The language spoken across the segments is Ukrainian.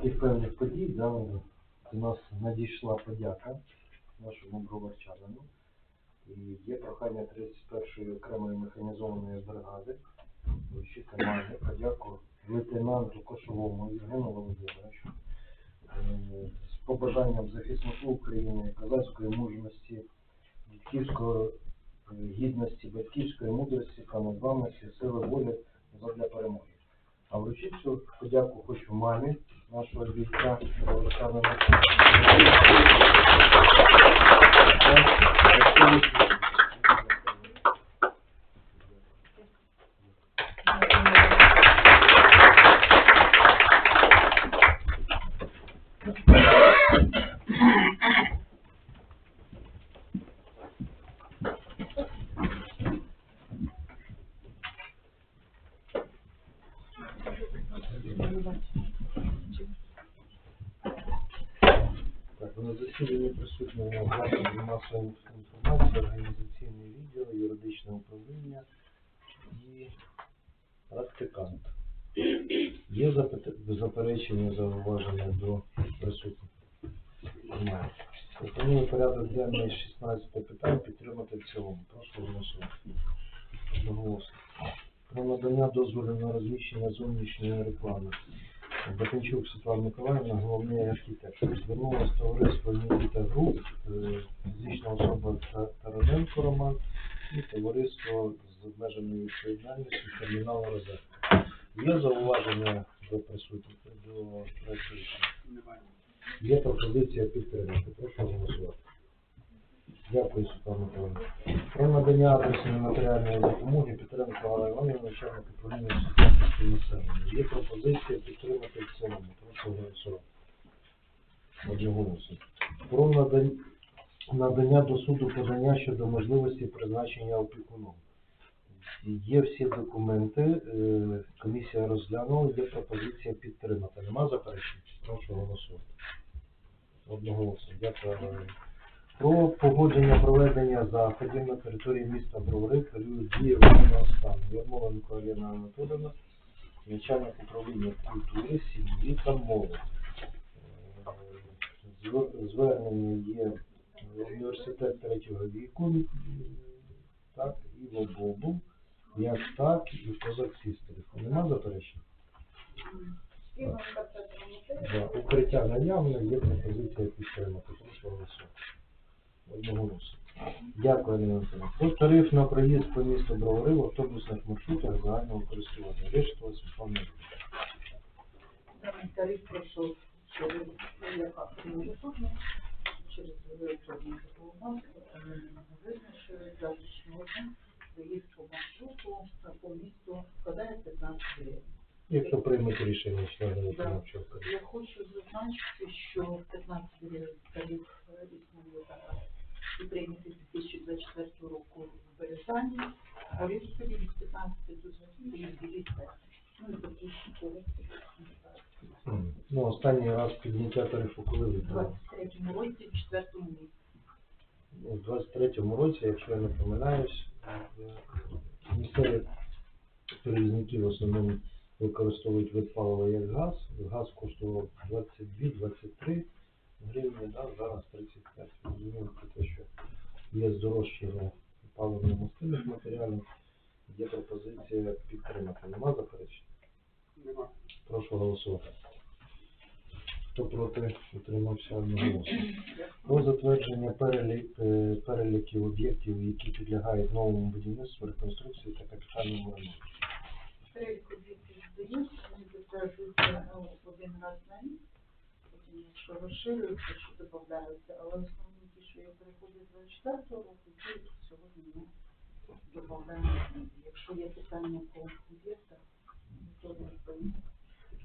таких певних подій, да, у нас надійшла подяка нашому броварчанину. І є прохання 31-ї окремої механізованої бригади вручити мамі подяку лейтенанту Кошовому Євгену Володимировичу е, з побажанням захиснику України, козацької мужності, дідківської е, гідності, батьківської мудрості та незламності, сили волі задля перемоги. А вручити всю подяку хочу мамі нашого бійця Олександра. Так, на засіданні присутні нас масової інформації, організаційний відділ, юридичне управління і практикант. Є заперечення, зауваження до присутніх? Немає. Пропоную порядок денний 16 питань підтримати в цілому. Прошу голосувати. Одноголосно. Про надання дозволу на розміщення зовнішньої реклами. Батенчук Світлана Миколаївна, головний архітектор. Звернулося товариство Нікіта Груп, е, фізична особа Та- Тараненко Роман і товариство з обмеженою відповідальністю термінал Розетка. Є зауваження до присутніх до рішення? Є пропозиція підтримати. Прошу голосувати. Дякую, Світлана Миколаївна. Про надання адресної матеріальної допомоги підтримки Галина Іванівна, начальник управління соціальності населення. Є пропозиція підтримати в цілому. Прошу голосувати. Одноголосно. Про надання, надання до суду подання щодо можливості призначення опікуном. Є всі документи, е, комісія розглянула, є пропозиція підтримати. Нема заперечень? Прошу голосувати. Одноголосно. Дякую. Про погодження проведення заходів на території міста Бровари в період дії воєнного стану. Ярмоленко Аліна Анатоліївна, начальник управління культури, сім'ї та мови. Е, Звернення є університет третього віку, так, і в обобу, як так, і в козак сістерів. Нема заперечень? Да, укриття наявне, є пропозиція підтримати. Прошу голосувати. Одноголосно. Дякую, Анатолійовна. Про тариф на проїзд по місту Бровари в автобусних маршрутах загального користування. Решта Світлана. Даний тариф пройшов через яка прийняли через електронну допомогу, визначили завтрашнього дня проїзд по маршруту по місту складає 15 гривень. Якщо приймете рішення члени виконавчого комітету. Я хочу зазначити, що 15 гривень тариф е, існує зараз і прийнятий 2024 року в Березані, а Рівськові від 15 до 20 Ну і такі. Ну, останній раз підняття тарифу коли в відбувалося? 23 році, в 4 місяці. У 23-му році, якщо я не помиляюсь, місцеві перевізники в основному використовують вид палива як газ. Газ коштував 22-23 гривні, да, зараз 35. Розумію про те, що є здорожчання паливно-мастильних матеріалів, є пропозиція підтримати. Нема заперечень? Нема. Прошу голосувати. Хто проти, утримався одноголосно. Про затвердження перелі- е, переліків об'єктів, які підлягають новому будівництву, реконструкції та капітальному ремонту. Перелік об'єктів здається, вони затверджуються один раз на рік. Якщо розширюються, що додаються, але основні ті, що я переходять з 24 року, ті сьогодні ми додаємо. Якщо є питання по об'єктах, то відповім.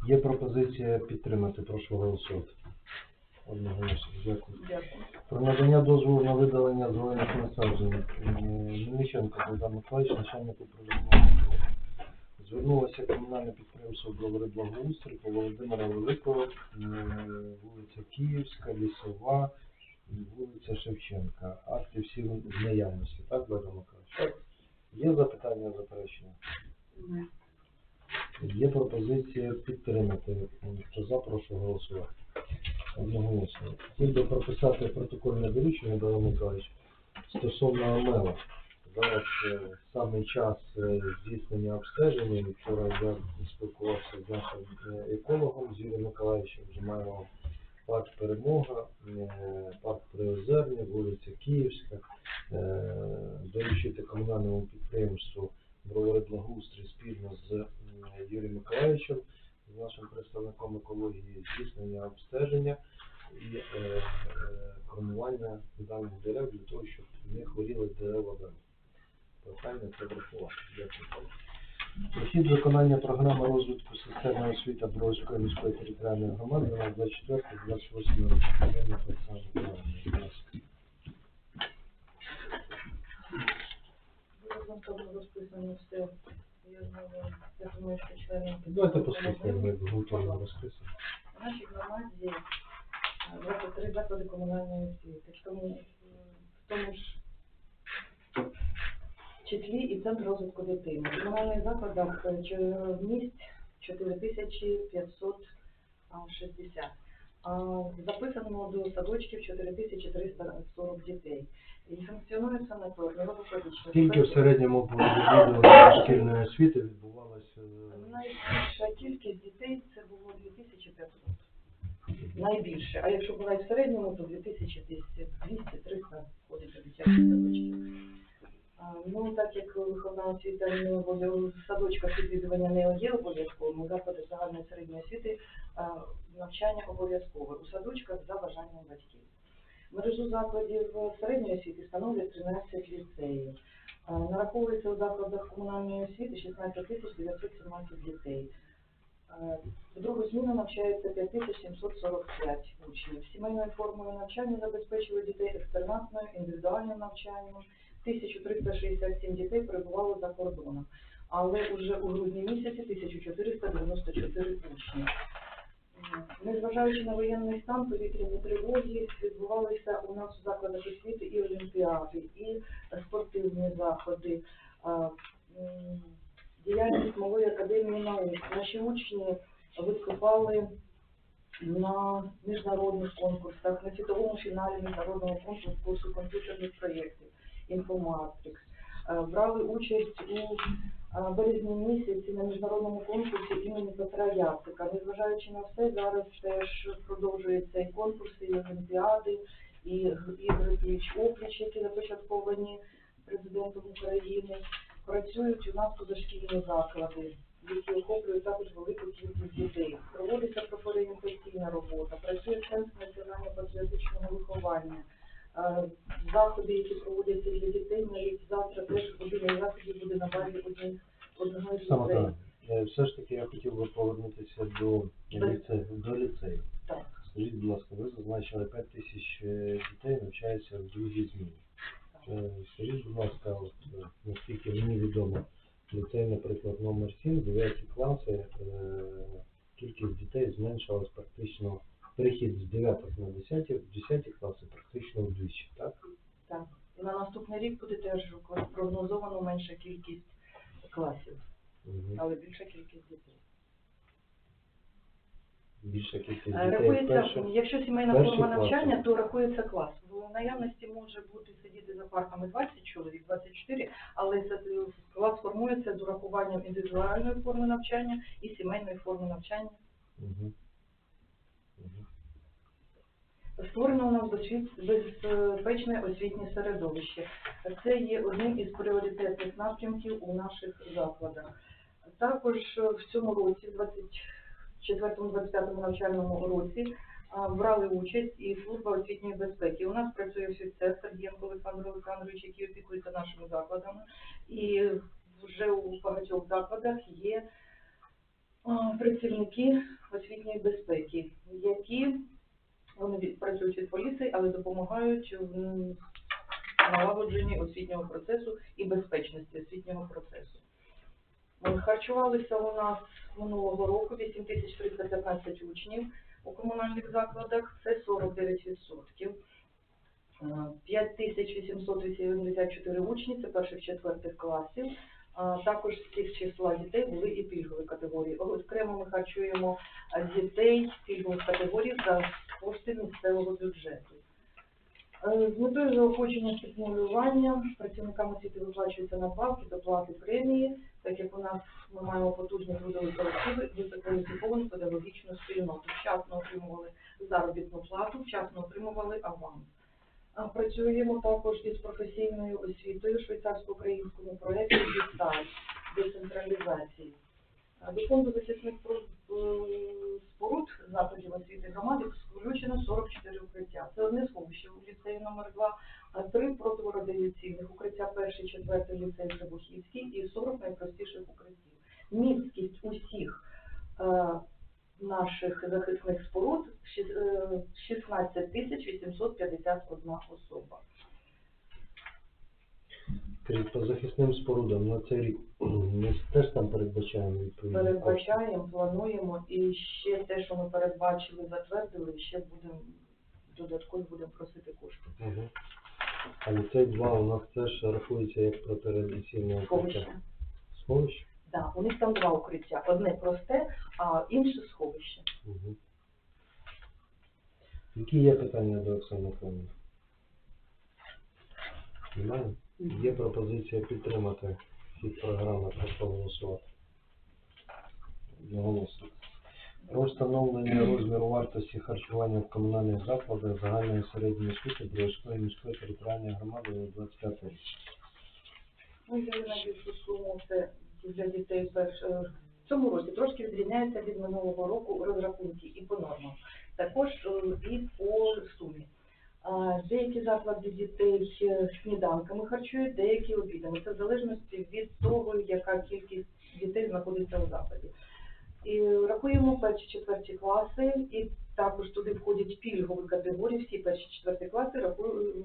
Є пропозиція підтримати, прошу голосувати. Одноголосно, дякую. Дякую. Про надання дозволу на видалення зелених насаджень. Мельниченко Богдан Миколаївич, начальник управління. Звернулося комунальне підприємство «Бровари Благоустрій» по Володимира Великого, е, вулиця Київська, Лісова, і вулиця Шевченка. Акти всі в наявності, так, Богдан Миколаївич? Є запитання, заперечення? Ні. Є пропозиція підтримати. Хто за, прошу голосувати. Одноголосно. Хотів би прописати протокольне доручення, Дмитро Миколаївич, стосовно АМЕЛа. Зараз е, саме час е, здійснення обстеження. Вчора я спілкувався з нашим е, екологом з Юрієм Миколаївичем. Вже маємо парк Перемога, парк Приозерня, вулиця Київська. Доручити комунальному підприємству Бровари Благоустрій спільно з Юрієм Миколаївичем, з нашим представником екології, здійснення обстеження і формування даних дерев для того, щоб не хворіли дерева далі. Прохання це врахувати. Дякую. Прохід виконання програми розвитку системи освіти Бровської міської територіальної громади на 24-28 роки. Олена Олександра Миколаївна, будь ласка. Розумно розписано все. Я знаю, я думаю, що члени... Давайте послухаємо, як готово розписано. В нашій громаді е, 23 заклади комунальної освіти. Тому, е, в тому ж числі і центр розвитку дитини. В комунальних закладах е, чи- місць 4560. А записано до садочків 4340 дітей. І функціонує санаторій, невропедичний. Скільки в середньому шкільної освіти відбувалося? е, Найбільша кількість дітей це було 2500. Найбільше. А якщо була і в середньому, то 2200-300 ходить до дитячих садочків. Ну, так як виховна освіта не в садочках відвідування не є обов'язковим, у закладах загальної середньої освіти навчання обов'язкове. У садочках за бажанням батьків. Мережу закладів середньої освіти становлять 13 ліцеїв. Нараховується у закладах комунальної освіти 16 тисяч 917 дітей. Е, В другу зміну навчається 5745 учнів. Сімейною формою навчання забезпечили дітей екстернатною, індивідуальним навчанням. 1367 дітей перебували за кордоном. Але уже у грудні місяці 1494 учні. Незважаючи на воєнний стан, повітряні тривоги відбувалися у нас у закладах освіти і олімпіади, і спортивні заходи. Діяльність малої академії наук. Наші учні виступали на міжнародних конкурсах, на світовому фіналі міжнародного конкурсу комп'ютерних проєктів «Інфоматрикс». Е, Брали участь у е, березні місяці на міжнародному конкурсі імені Петра Яцика. Незважаючи на все, зараз теж продовжуються і конкурси, і олімпіади, і ігри пліч-опліч, які започатковані президентом України. Працюють у нас позашкільні заклади, які охоплюють також велику кількість дітей. Проводиться профорієнтаційна робота, працює центр національно-патріотичного виховання. Е, Заходи, які проводяться для дітей, навіть завтра теж один із заходів буде на базі одних одного Саме так. Е, Все ж таки я хотів би повернутися до ліцею. До ліцею. Так. Скажіть, будь ласка, ви зазначили 5 тисяч е, дітей навчаються в другій зміні. Скажіть, будь ласка, от, наскільки мені відомо, ліцей, наприклад, номер 7, 9 класи, кількість дітей зменшилась практично, перехід з 9 на 10, в 10 класи практично вдвічі, так? Так. На наступний рік буде теж прогнозовано менша кількість класів, Мгм. але більша кількість дітей. Більша кількість Е, дітей Рахується, перше. якщо сімейна форма навчання, то рахується клас. В наявності може бути сидіти за партами 20 чоловік, 24, але клас формується з урахуванням індивідуальної форми навчання і сімейної форми навчання. Мгм. Створено у безпечне освітнє середовище. Це є одним із пріоритетних напрямків у наших закладах. Також в цьому році, в 24-25 навчальному році, брали участь і служба освітньої безпеки. У нас працює офіцер Сергієнко Олександр Олександрович, який опікується нашими закладами. І вже у багатьох закладах є працівники освітньої безпеки, які вони від- працюють від поліції, але допомагають в налагодженні освітнього процесу і безпечності освітнього процесу. Е, Харчувалися у нас минулого року 8315 учнів у комунальних закладах, це 49%. Е, 5884 учні, це перших четвертих класів. Також з цих числа дітей були і пільгові категорії. Окремо ми харчуємо дітей пільгових категорій за кошти місцевого бюджету. Е, З метою заохочення стимулювання працівникам освіти виплачуються надбавки, доплати премії, так як у нас ми маємо потужні трудові колективи, висококваліфіковану педагогічну спільноту. Вчасно отримували заробітну плату, вчасно отримували аванс. Працюємо також із професійною освітою швейцарсько-українському проєкті «Діталь» децентралізації. До фонду захисних споруд, е, споруд заходів освіти громади включено 44 укриття. Це одне сховище у ліцеї номер 2, а три противорадіаційних укриття перший, четвертий ліцей Требухівський і 40 найпростіших укриттів. Міськість усіх е, наших захисних споруд шіс- е, 16 тисяч 851 особа. Скажіть, по захисним спорудам на цей рік ми теж там передбачаємо відповідні кошти? Передбачаємо, плануємо і ще те, що ми передбачили, затвердили, ще будемо додатково будемо просити кошти. Угу. А ліцей 2 у нас теж рахується як протирадіаційне Сховище. Сховище? Да, у них там два укриття. Одне просте, а інше сховище. Угу. Які є питання до Оксани Михайловни? Немає? Є пропозиція підтримати ці програми, прошу голосувати. Одноголосно. Про встановлення розміру вартості харчування в комунальних закладах загальної середньої освіти Бровської міської територіальної громади на 25 рік. Ну, я найбільшу суму це для дітей е, в цьому році трошки відрізняється від минулого року розрахунки і по нормам. Також е, і по сумі. Деякі заклади дітей сніданками харчують, деякі обідами. Це в залежності від того, яка кількість дітей знаходиться у закладі. І рахуємо перші четверті класи, і також туди входять пільгові категорії, всі перші четверті класи рахують,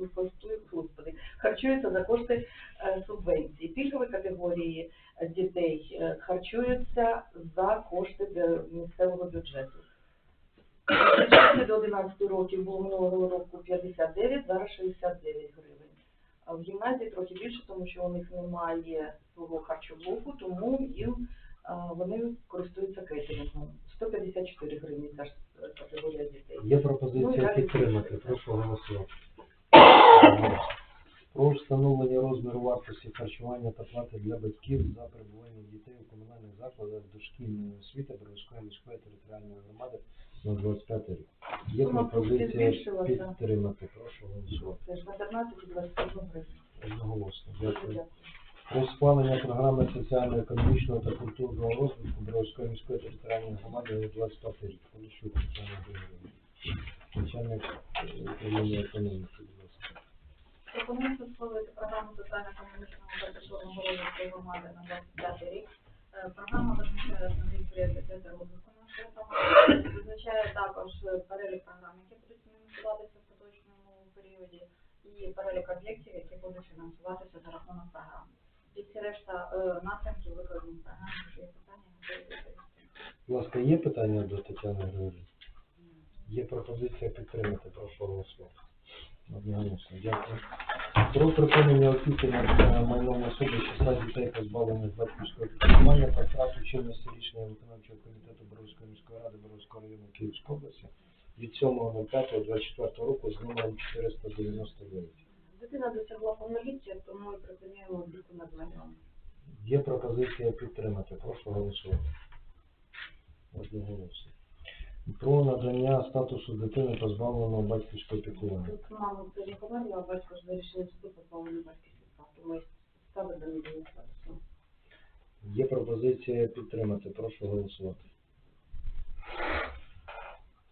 господи, харчуються за кошти е, субвенції. Пільгові категорії е, дітей е, харчуються за кошти місцевого бюджету. Дітей До 11 років було минулого року 59, зараз 69 гривень. А в гімназії трохи більше, тому що у них немає свого харчоблоку, тому їм вони користуються кейтерингом. 154 гривні ця ж е, категорія дітей. Є Ну, пропозиція далі підтримати. Прошу голосувати. Про встановлення розміру вартості харчування та плати для батьків за перебування дітей у комунальних закладах дошкільної освіти Бровської міської територіальної громади на 25 рік. Є пропозиція підтримати. Прошу голосувати. Це ж на 15 і 21 гривень. Одноголосно. Дякую. Про схвалення програми соціально-економічного та культурного розвитку Бровської міської територіальної громади на 25 рік. Е. Пропонується схвалити програму соціально-економічного та культурного розвитку громади на 25 рік. Е, Програма визначає основні пріоритети розвитку нашої громади, визначає також перелік програм, які будуть фінансуватися в поточному періоді, і перелік об'єктів, які будуть фінансуватися за рахунок програм. І всі решта е, напрямків викладені якщо є питання. Будь ласка, є питання до Тетяни Григорівни? Є пропозиція підтримати, прошу голосувати. Одноголосно. Дякую. Про припинення опіки над е, майном особи числа дітей, позбавлених батьківського піклування та втрату чинності рішення виконавчого комітету Боровської міської ради Боровського району Київської області від 7.05.24 року з номером 499. Дитина досягла повноліття, тому і припиняємо опіку над майном. Є пропозиція підтримати. Прошу голосувати. Одноголосно. Про надання статусу дитини позбавленого батьківського піклування. Тут мама померла, а батько ж вирішив суду позбавлення батьківських прав, тому і ставить до неї статусу. Є пропозиція підтримати. Прошу голосувати.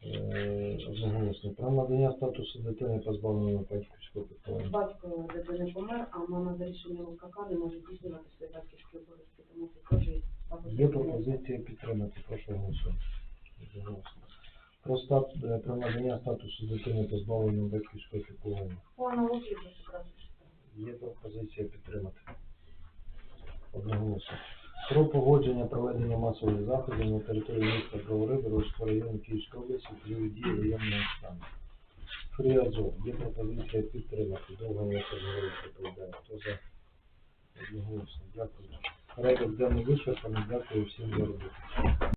Е, Про надання статусу дитини позбавленого батьківського піклування. Батько дитини помер, а мама за рішенням не може здійснювати свої батьківські обов'язки, тому це є пропозиція підтримати. Прошу голосувати. Про, стат... е, про надання статусу дитини позбавленого батьківського піклування. По аналогії до. Є пропозиція підтримати. Одноголосно. Про погодження проведення масових заходів на території міста Бровари, Боровського району Київської області при дії воєнного стану. Фріазов. Є пропозиція підтримати. Довго не говорити. Хто за? Одноголосно. Дякую. Порядок денний вичерпаний. Дякую всім за роботу.